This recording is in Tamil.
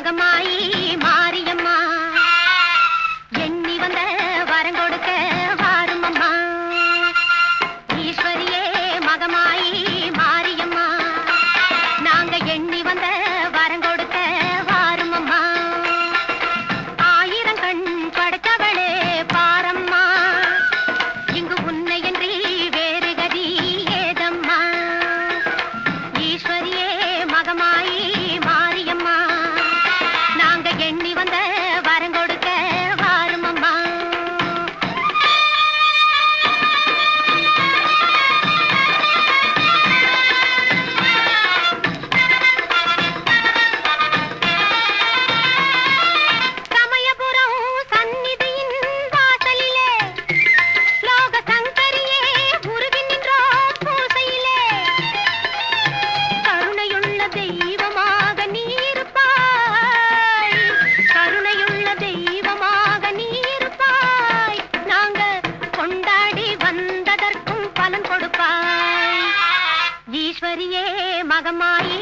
नागम्मा ஈஸ்வரியே மகமாயி